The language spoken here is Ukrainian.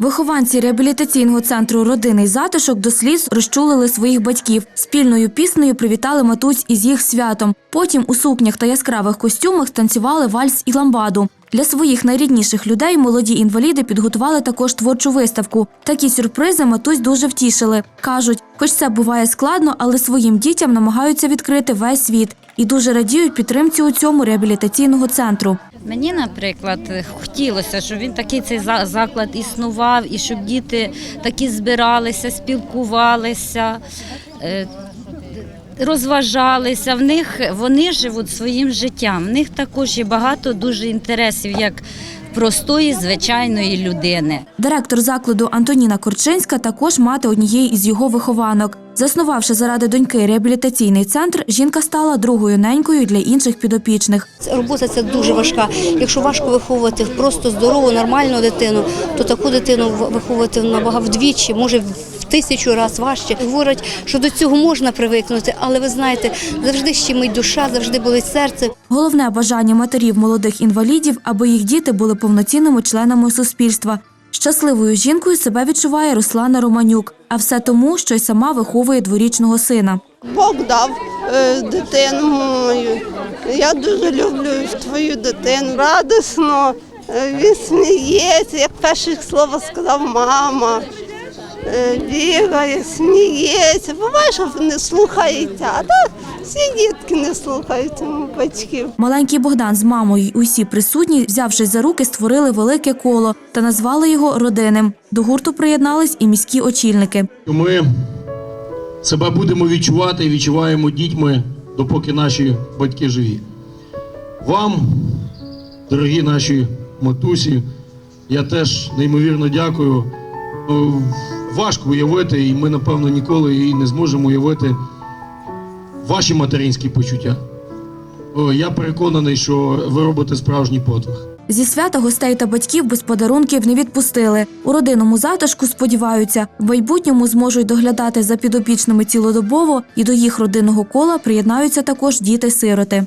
Вихованці реабілітаційного центру Родинний затишок до сліз розчулили своїх батьків. Спільною піснею привітали матусь із їх святом. Потім у сукнях та яскравих костюмах танцювали вальс і ламбаду. Для своїх найрідніших людей молоді інваліди підготували також творчу виставку. Такі сюрпризи матусь дуже втішили. кажуть, хоч це буває складно, але своїм дітям намагаються відкрити весь світ і дуже радіють підтримці у цьому реабілітаційного центру. Мені, наприклад, хотілося, щоб він такий цей за- заклад існував, і щоб діти такі збиралися, спілкувалися, е, розважалися. В них вони живуть своїм життям. В них також є багато дуже інтересів, як простої звичайної людини. Директор закладу Антоніна Корчинська також мати однієї із його вихованок. Заснувавши заради доньки реабілітаційний центр, жінка стала другою ненькою для інших підопічних. Робота це дуже важка. Якщо важко виховувати просто здорову, нормальну дитину, то таку дитину виховувати набагато вдвічі, може в тисячу разів важче. Говорять, що до цього можна привикнути, але ви знаєте, завжди щемить душа, завжди болить серце. Головне бажання матерів молодих інвалідів, аби їх діти були повноцінними членами суспільства. Щасливою жінкою себе відчуває Руслана Романюк, а все тому, що й сама виховує дворічного сина. Бог дав е, дитину мою. Я дуже люблю твою дитину. Радісно, е, він сміється, як перше слово сказав мама. Е, Бігає, сміється. Буває, що не слухається, а так всі дітки не слухаються батьків. Маленький Богдан з мамою й усі присутні, взявшись за руки, створили велике коло та назвали його родинним. До гурту приєднались і міські очільники. Ми себе будемо відчувати і відчуваємо дітьми, допоки наші батьки живі. Вам, дорогі наші матусі, я теж неймовірно дякую. Важко уявити, і ми, напевно, ніколи і не зможемо уявити ваші материнські почуття. Я переконаний, що ви робите справжній подвиг. Зі свята гостей та батьків без подарунків не відпустили. У родинному затишку сподіваються, в майбутньому зможуть доглядати за підопічними цілодобово і до їх родинного кола приєднаються також діти-сироти.